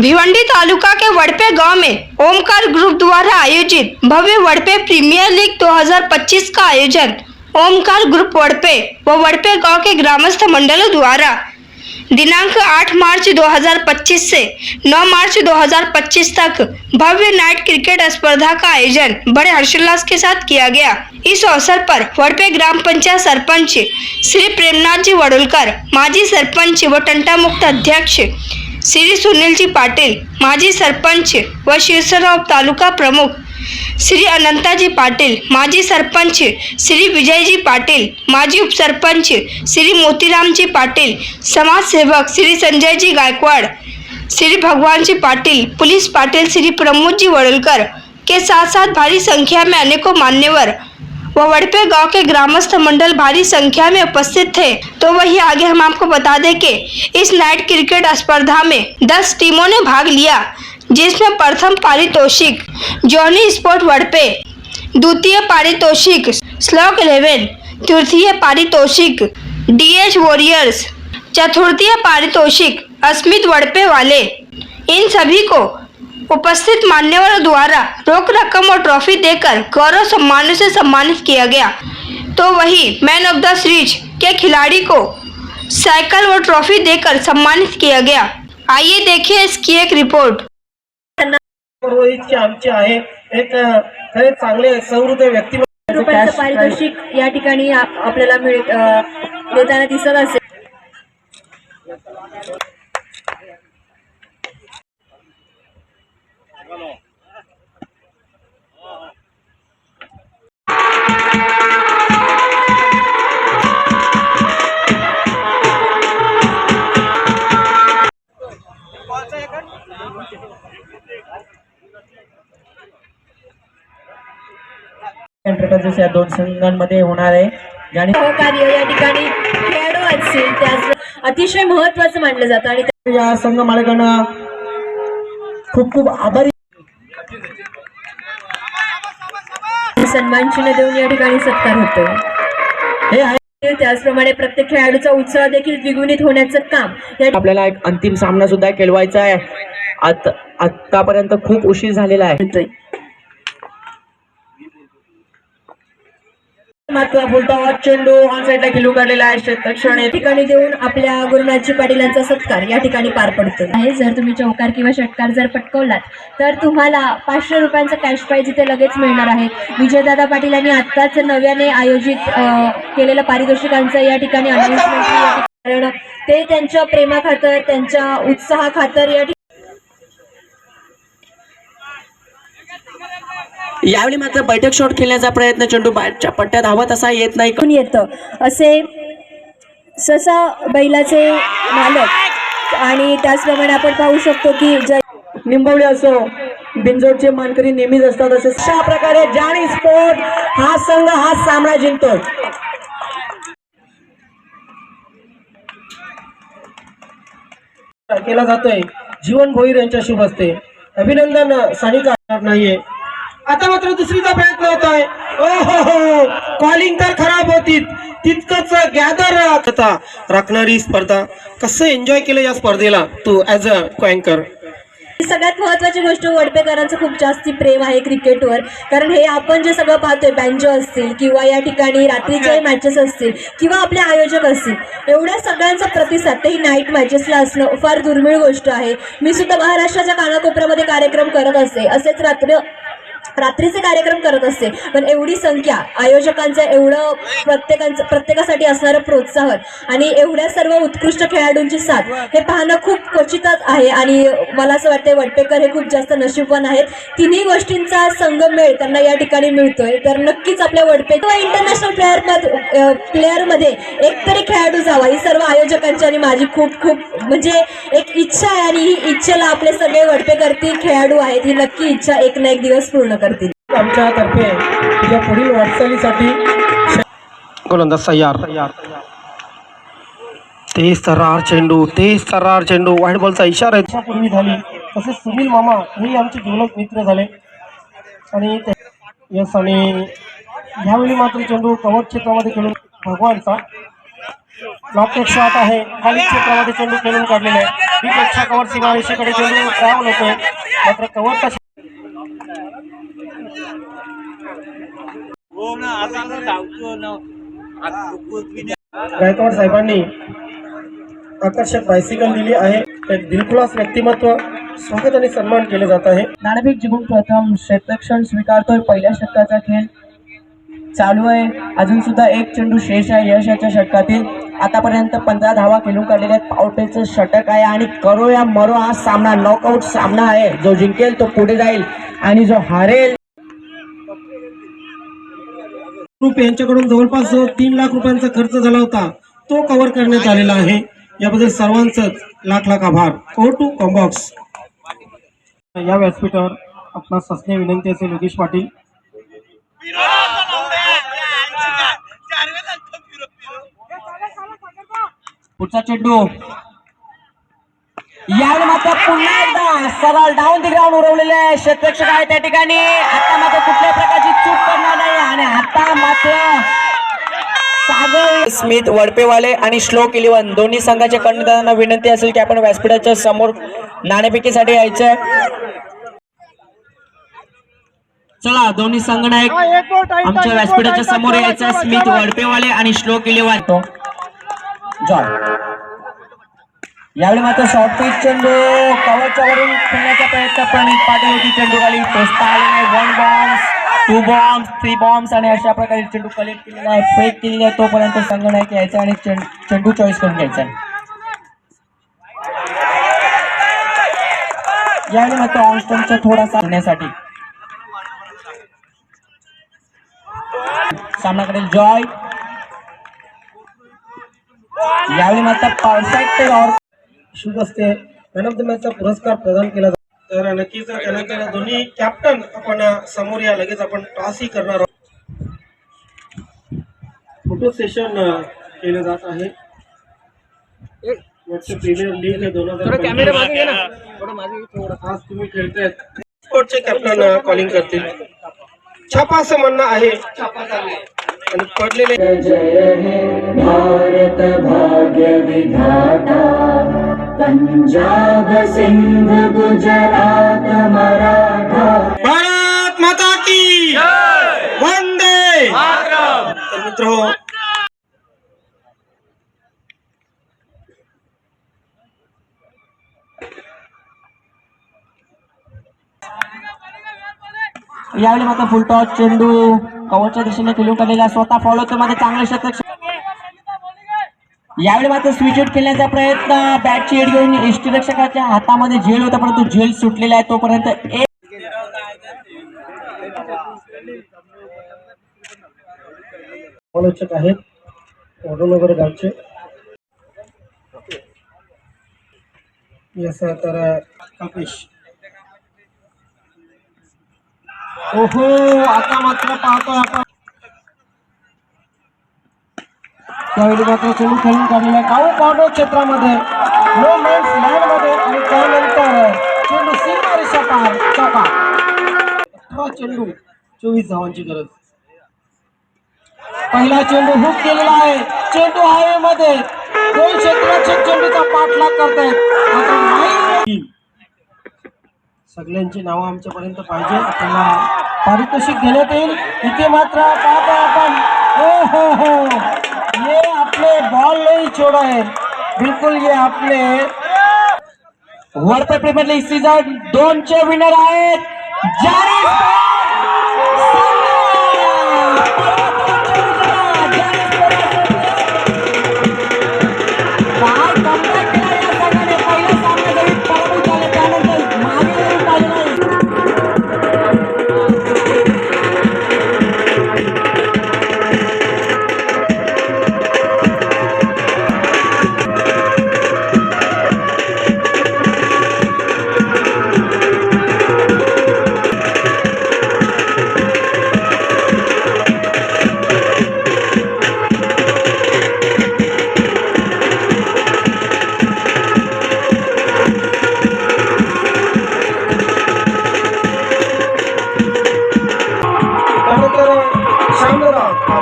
भिवंडी तालुका के वड़पे गाँव में ओमकार ग्रुप द्वारा आयोजित भव्य वड़पे प्रीमियर लीग 2025 का आयोजन ओमकार ग्रुप वड़पे व वड़पे गाँव के ग्रामस्थ मंडलों द्वारा दिनांक 8 मार्च 2025 से 9 मार्च 2025 तक भव्य नाइट क्रिकेट स्पर्धा का आयोजन बड़े हर्षोल्लास के साथ किया गया। इस अवसर पर वड़पे ग्राम पंचायत सरपंच श्री प्रेमनाथ जी वडोलकर, माजी सरपंच व टंटा मुक्त अध्यक्ष श्री सुनीलजी पाटील माजी सरपंच व शिवसेना तालुका प्रमुख श्री अनंताजी पाटील माजी सरपंच श्री विजयजी पाटील माजी उपसरपंच श्री मोतीरामजी पाटील समाजसेवक श्री संजयजी गायकवाड़ श्री भगवानजी पाटिल पुलिस पाटिल श्री प्रमोद जी वड़लकर के साथ साथ भारी संख्या में अनेकों मान्यवर वड़पे गाँव के ग्रामस्थ मंडल भारी संख्या में उपस्थित थे। तो वही आगे हम आपको बता दें कि इस नाइट क्रिकेट स्पर्धा में 10 टीमों ने भाग लिया, जिसमें प्रथम पारितोषिक, जॉनी स्पोर्ट वड़पे द्वितीय पारितोषिक स्लॉक इलेवन, तृतीय पारितोषिक, डीएच वॉरियर्स चतुर्थीय पारितोषिक, अस्मित वड़पे वाले। इन सभी को उपस्थित मान्यवरों द्वारा रोक रकम और ट्रॉफी देकर गौरव सम्मानों से सम्मानित किया गया। तो वही मैन ऑफ द सीरीज के खिलाड़ी को साइकिल व ट्रॉफी देकर सम्मानित किया गया। आइए देखिए इसकी एक रिपोर्ट रोहितची आमची आहे. एक खरे चांगले समृद्ध व्यक्तिमत्व रुपयांचं पारितोषिक या ठिकाणी आ- आपल्याला मिळ अ, देताना दिसत असेल. एंटरप्राइजेस या दोन संघांमध्ये होणार आहे. ज्याने सहकार्य या ठिकाणी खेळाडू असतील त्यास अतिशय महत्वाचं मानलं जातं आणि या संघ मालकांना खूप खूप आभारी त्या सन्मान चिन्ह देऊन या ठिकाणी सत्कार होतो. हे आहे त्याचप्रमाणे प्रत्येक खेळाडूचा उत्साह देखील द्विगुणित होण्याचं काम. आपल्याला एक अंतिम सामना सुद्धा खेळवायचा आहे. आत आतापर्यंत खूप उशीर झालेला आहे. मात्र बोलता चेंडू ऑन साईडला खेळू काढलेला आहे. क्षेत्रक्षण या ठिकाणी देऊन आपल्या गुरुनाथजी पाटील यांचा सत्कार या ठिकाणी पार पडतो आहे जर तुम्ही चौकार किंवा षटकार जर पटकवलात तर तुम्हाला पाचशे रुपयांचं कॅश प्राईज इथे लगेच मिळणार आहे. विजयदादा पाटील यांनी आत्ताच नव्याने आयोजित केलेल्या केलेलं पारितोषिकांचं या ठिकाणी अनाउन्समेंट कारण ते त्यांच्या प्रेमाखातर त्यांच्या उत्साहाखातर या यावेळी मात्र बैठक शॉट खेळण्याचा प्रयत्न चेंडू बाहेरच्या पट्ट्यात हवा तसा येत नाही. दिसून येतं. असे ससा बैलाचे मालक आणि त्याचप्रमाणे आपण पाहू शकतो की जय निंबवले असो बिनजोडचे मानकरी नेहमीच असतात असे अशा प्रकारे जाणी स्पोर्ट हा संघ हा सामना जिंकतो केला जातोय. जीवन भोईर यांच्या शुभ हस्ते अभिनंदन सानिका. नाहीये आता मात्र दुसरीचा प्रयत्न होत आहे हो. कॉलिंग तर खराब होती तितकंच गॅदर कथा राखणारी स्पर्धा. कसं एन्जॉय केलं या स्पर्धेला? तू ऍज अ अँकर सगळ्यात महत्वाची गोष्ट वडपेकरांचं खूप जास्ती प्रेम आहे क्रिकेटवर. कारण हे आपण जे सगळं पाहतोय बँजो असतील किंवा या ठिकाणी रात्रीचे मॅचेस असतील किंवा आपले आयोजक असतील एवढ्या सगळ्यांचा प्रतिसाद तेही नाईट मॅचेसला असणं फार दुर्मिळ गोष्ट आहे. मी सुद्धा महाराष्ट्राच्या कानाकोपऱ्यामध्ये कार्यक्रम करत असते असेच रात्र रात्रीचे कार्यक्रम करत असते. पण एवढी संख्या आयोजकांचं एवढं प्रत्येकांचं प्रत्येकासाठी असणारं प्रोत्साहन आणि एवढ्या सर्व उत्कृष्ट खेळाडूंची साथ हे पाहणं खूप क्वचितच आहे आणि मला असं वाटतं वडपेकर हे खूप जास्त नशीबवान आहेत. तिन्ही गोष्टींचा संगमेळ त्यांना या ठिकाणी मिळतोय. तर नक्कीच आपल्या वडपे किंवा इंटरनॅशनल प्लेअर प्लेअरमध्ये एक तरी खेळाडू जावा ही सर्व आयोजकांची आणि माझी खूप खूप म्हणजे एक इच्छा आहे आणि ही इच्छेला आपले सगळे वडपेकरती खेळाडू आहेत ही नक्की इच्छा एक ना एक दिवस पूर्ण करतील. आमच्या तर्फे तुझ्या पुढील वाटचालीसाठी गोलंदाज तयार. तेज तरार चेंडू तेज तरार चेंडू वाईट बॉलचा इशारा आहे पूर्वी झाली. तसेच सुनील मामा हे आमचे जीवलग मित्र झाले. आणि यस आणि ह्यावेळी मात्र चेंडू कवच क्षेत्रामध्ये खेळून भगवानचा लॉकेट शॉट आहे. खाली क्षेत्रामध्ये चेंडू खेळून काढलेला आहे. विकेटच्या कव्हर सीमारेषेकडे चेंडू ट्रॅव्हल होतोय मात्र कव्हरचा हो ना आता कसं धावतो ना आता दुखत बी नाही. गायकवाड साहेबांनी आकर्षक बायसिकल दिली आहे. एक दिलखुलास व्यक्तिमत्व स्वागत आणि सन्मान केले जात आहे. नाणेफेक जिंकून प्रथम क्षेत्रक्षण स्वीकारतोय. पहिल्या षटकाचा खेळ चालू आहे. अजून सुद्धा एक चेंडू शेष आहे यशाच्या षटकातील. आतापर्यंत पंधरा धावा खेळून काढलेल्या पावटेचं षटक आहे आणि करो या मरो हा सामना नॉकआउट सामना आहे. जो जिंकेल तो पुढे जाईल आणि जो हारेल ग्रुप यांच्याकडून जवळपास तीन लाख रुपयांचा खर्च झाला होता. तो कव्हर करण्यात आलेला आहे. याबद्दल सर्वांचंच लाख लाख आभार. ओ टू कॉम्बॉक्स या व्यासपीठावर आपला असणे विनंती असेल योगेश पाटील. पुढचा चेंडू. यावेळी मात्र पुन्हा एकदा सरळ डाऊन दी ग्राउंड उडवलेले आहे क्षेत्रक्षक आहे त्या ठिकाणी. आता मात्र कुठल्याही प्रकारची चूक करणार आणि आता मात्र सागर स्मिथ वडपेवाले आणि श्लोक इलेवन दोन्ही संघाच्या कर्णधारांना विनंती असेल की आपण व्यासपीठाच्या समोर नाणेफेकीसाठी यायचंय. चला दोन्ही संघनायक आमच्या व्यासपीठाच्या समोर यायचं स्मिथ वडपेवाले आणि श्लोक इलेवन तो. यावेळी मात्र शॉर्ट पिच चेंडू कव्हरच्या वरून खेळण्याचा प्रयत्न प्रणित पाटील होती चेंडू खाली पोचता आले नाही. One bombs two bombs three bombs आणि अशा प्रकारे चेंडू कलेक्ट केलेला आहे. फेक केलेला आहे. तोपर्यंत संगणक यायचा आणि चेंडू चॉईस करून घ्यायचा यावेळी मात्र ऑनस्टनचा थोडासा करण्यासाठी सामना करेल जॉय यावेळी मात्र परफेक्ट शुभ असते. मॅन ऑफ द मॅचचा पुरस्कार प्रदान केला जातो. तर नक्कीच त्यानंतर दोन्ही कॅप्टन आपण समोर या लगेच आपण टॉसही करणार आहोत. फोटो सेशन केलं जात आहे. प्रीमियर लीग दोन हजार आज तुम्ही खेळतायत. स्पोर्टचे कॅप्टन कॉलिंग करतील. छापा असं म्हणणं आहे. आणि पडलेले भारत भाग्य विधाता. पंजाब सिंध गुजरात मराठा। भारत माता की वंदे तर मित्र हो यावेळी मात्र फुलटॉस चेंडू कव्हरच्या दिशेने खेळून काढलेला स्वतः फॉलो होतो मात्र चांगले शतक यावेळी मात्र स्विच आउट खेळण्याचा प्रयत्न बॅटची एड घेऊन यष्टीरक्षकाच्या हातामध्ये झेल होता परंतु झेल सुटलेला आहे तोपर्यंत एक आलोचक आहेत वडोनगर गावचे. यस तर ओहो आता मात्र पाहतोय आपण. त्यावेळी मात्र चेंडू खेळून काढलेला काऊ पावडो क्षेत्रामध्ये नो मेन्स लँडमध्ये आणि त्यानंतर चेंडू सीमा रेषा पार चौका अठरा चेंडू चोवीस धावांची गरज. पहिला चेंडू हुक केलेला आहे. चेंडू हायवे मध्ये. दोन क्षेत्ररक्षक चेंडूचा पाठलाग करतायत. मात्र सगळ्यांची नावं आमच्यापर्यंत पाहिजे. आपल्याला पारितोषिक घेण्यात येईल. इथे मात्र पाहतो आपण. हो हो हो. बॉल नहीं छोड़ा है। बिल्कुल ये आपले वरपर प्रीमियर लीग सीझन दोनचे विनर आहेत जारी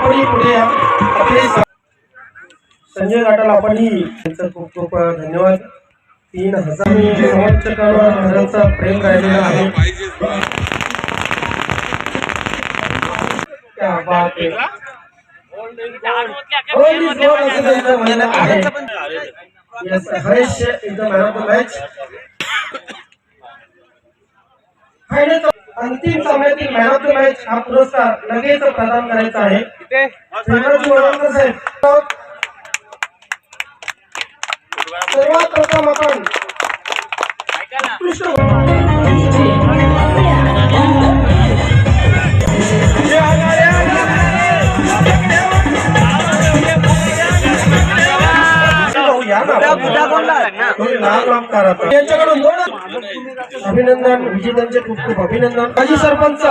आपणही पुढे. आपले संजय घाटाला आपणही त्यांचं खूप खूप धन्यवाद. तीन हजार मी महाराजांचा प्रेम राहिलेला आहे. But Haresh is the man of the match final अंतिम सामन्यातील मॅन ऑफ द मॅच हा पुरस्कार लगेच प्रदान करायचा आहे. साहेब. ना. थोडी लांब लांब करा आता. यांच्याकडून दोन अभिनंदन विजेत्यांचे खूप खूप अभिनंदन. माजी सरपंच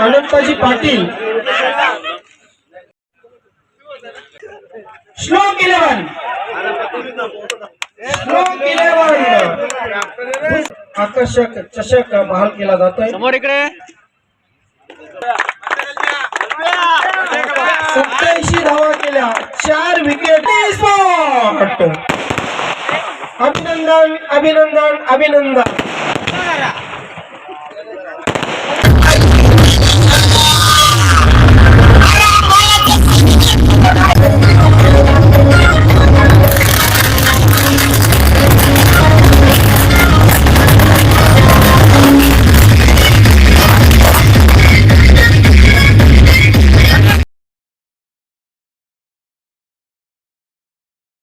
अनंताजी पाटील. श्लोक इलेव्हन. श्लोक इलेव्हन. आकर्षक चषक बहाल केला जातोय. समोर इकडे. सत्याऐंशी धावा केल्या. चार विकेट स्पॉट अभिनंदन अभिनंदन अभिनंदन.